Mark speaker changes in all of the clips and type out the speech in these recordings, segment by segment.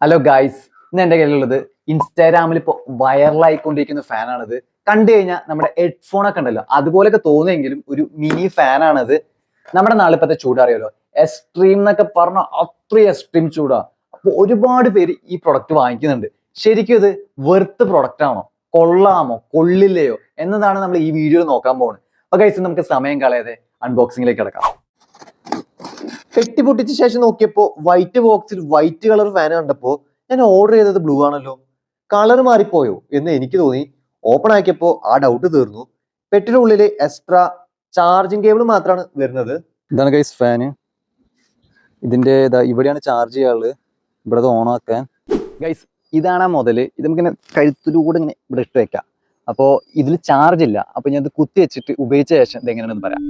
Speaker 1: Hello guys ഇന്ന് എന്റെ കയ്യിലുള്ളത് ഇൻസ്റ്റാഗ്രാമിൽ ഇപ്പോൾ വൈറലായിക്കൊണ്ടിരിക്കുന്ന ഫാനാണിത് കണ്ടു കഴിഞ്ഞാൽ നമ്മുടെ ഹെഡ്ഫോൺ ഒക്കെ ഉണ്ടല്ലോ അതുപോലെയൊക്കെ തോന്നുമെങ്കിലും ഒരു മിനി ഫാനാണത് നമ്മുടെ നാളിപ്പത്തെ ചൂടറിയാലോ എക്സ്ട്രീം എന്നൊക്കെ പറഞ്ഞ അത്രയും എക്സ്ട്രീം ചൂടാ. അപ്പോൾ ഒരുപാട് പേര് ഈ പ്രൊഡക്റ്റ് വാങ്ങിക്കുന്നുണ്ട്. ശരിക്കും ഇത് വെറുത്ത് പ്രൊഡക്റ്റ് ആണോ? കൊള്ളാമോ? കൊള്ളില്ലയോ? എന്നതാണ് നമ്മൾ ഈ വീഡിയോയിൽ നോക്കാൻ പോകുന്നത് അപ്പൊ ഗൈസ് നമുക്ക് സമയം കളയാതെ അൺബോക്സിംഗിലേക്ക് കിടക്കാം.
Speaker 2: പെട്ടി പൊട്ടിച്ച ശേഷം നോക്കിയപ്പോ വൈറ്റ് ബോക്സിൽ വൈറ്റ് കളർ ഫാൻ കണ്ടപ്പോ ഞാൻ ഓർഡർ ചെയ്തത് ബ്ലൂ ആണല്ലോ. കളർ മാറിപ്പോയോ എന്ന് എനിക്ക് തോന്നി. ഓപ്പൺ ആക്കിയപ്പോ ആ ഡൗട്ട് തീർന്നു. പെട്ടിയുടെ ഉള്ളിൽ എക്സ്ട്രാ ചാർജിങ് കേബിൾ മാത്രമാണ് വരുന്നത്.
Speaker 1: ഇതാണ് ഗൈസ് ഫാന് ഇതിന്റെ ഇവിടെയാണ് ചാർജ് ചെയ്യാനുള്ളത്. ഇവിടെ ഓൺ ആക്കാൻ. ഗൈസ് ഇതാണ് ആ മുതൽ ഇത് നമുക്കിങ്ങനെ കഴുത്തിലൂടെ ഇങ്ങനെ ഇവിടെ ഇട്ട് വെക്കാം. അപ്പോൾ ഇതിൽ ചാർജ് ഇല്ല. അപ്പോൾ ഞാൻ ഇത് കുത്തി വെച്ചിട്ട് ഉപയോഗിച്ച ശേഷം ഇത് എങ്ങനെയാണെന്ന് പറയാം.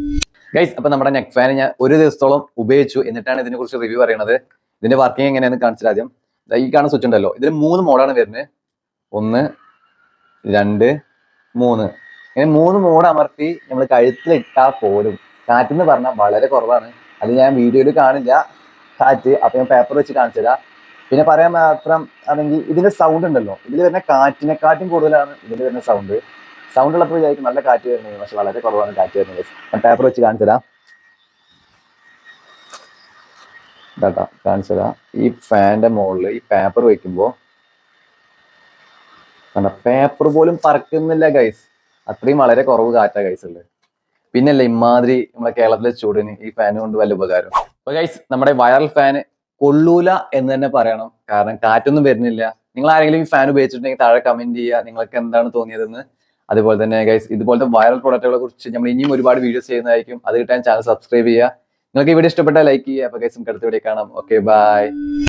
Speaker 1: ഗൈസ് അപ്പോൾ നമ്മുടെ നെക്ക് ഫാൻ ഞാൻ ഒരു ദിവസത്തോളം ഉപയോഗിച്ചു. എന്നിട്ടാണ് ഇതിനെക്കുറിച്ച് റിവ്യൂ പറയുന്നത് ഇതിന്റെ വർക്കിംഗ് എങ്ങനെയാണെന്ന് കാണിച്ചാൽ ആദ്യം. ഈ കാണുന്ന സ്വിച്ച് ഉണ്ടല്ലോ. ഇതിൽ മൂന്ന് മോഡാണ് വരുന്നത്. ഒന്ന് രണ്ട് മൂന്ന്. ഇങ്ങനെ മൂന്ന് മോഡ് അമർത്തി നമ്മൾ കഴുത്തിലിട്ടാൽ പോലും കാറ്റെന്ന് പറഞ്ഞാൽ വളരെ കുറവാണ്. അത് ഞാൻ വീഡിയോയിൽ കാണില്ല. കാറ്റ് അപ്പൊ ഞാൻ പേപ്പർ വെച്ച് കാണിച്ചു തരാം പിന്നെ പറയാൻ മാത്രം ആണെങ്കിൽ ഇതിന്റെ സൗണ്ട് ഉണ്ടല്ലോ. ഇതിൽ വരുന്ന കാറ്റിനെക്കാട്ടും കൂടുതലാണ് ഇതിൽ വരുന്ന സൗണ്ട് സൗണ്ട് ഉള്ളപ്പോൾ വിചാരിക്കും നല്ല കാറ്റ് വരുന്നത് പക്ഷെ വളരെ കുറവാണ് കാറ്റ് വരുന്നത്. ഞാൻ പേപ്പർ വെച്ച് കാണിച്ചു തരാം. ഇതാട്ടാ കാണിച്ചു തരാം. ഈ ഫാന്റെ മുകളിൽ ഈ പേപ്പർ വെക്കുമ്പോൾ കണ്ട പേപ്പർ പോലും പറക്കുന്നില്ല ഗൈസ് അത്രയും വളരെ കുറവ് കാറ്റാ ഗൈസ് ഉള്ളത്. പിന്നല്ലേ ഇമാതിരി നമ്മളെ കേരളത്തിലെ ചൂടിന് ഈ ഫാൻ കൊണ്ട് വല്ല ഉപകാരം. അപ്പൊ ഗൈസ് നമ്മുടെ വൈറൽ ഫാന് കൊള്ളൂല എന്ന് തന്നെ പറയണം. കാരണം കാറ്റൊന്നും വരുന്നില്ല. നിങ്ങൾ ആരെങ്കിലും ഫാൻ ഉപയോഗിച്ചിട്ടുണ്ടെങ്കിൽ താഴെ കമന്റ് ചെയ്യുക. നിങ്ങൾക്ക് എന്താണ് തോന്നിയതെന്ന്. അതുപോലെ തന്നെ ഗൈസ് ഇതുപോലത്തെ വൈറൽ പ്രൊഡക്റ്റുകളെ കുറിച്ച് നമ്മൾ ഇനിയും ഒരുപാട് വീഡിയോസ് ചെയ്യുന്നതായിരിക്കും. അത് കിട്ടാൻ ചാനൽ സബ്സ്ക്രൈബ് ചെയ്യുക. നിങ്ങൾക്ക് ഈ വീഡിയോ ഇഷ്ടപ്പെട്ടാൽ ലൈക്ക് ചെയ്യുക. അപ്പൊ ഗൈസ് നമുക്ക് അടുത്ത വീഡിയോ കാണാം. Okay bye